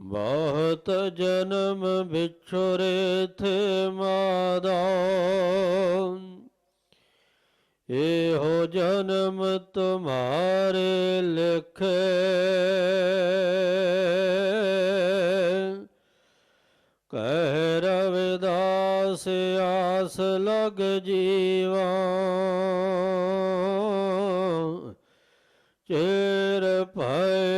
ਬਹੁਤ ਜਨਮ ਵਿਛੁਰੇ ਥੇ ਮਾਦਾ। ਇਹੋ ਜਨਮ ਤੁਮਾਰੇ ਲਿਖੇ। ਕਹਿ ਰਵਿਦਾਸ ਆਸ ਲਗ ਜੀਵਾ। ਚੇਰ ਭਇਓ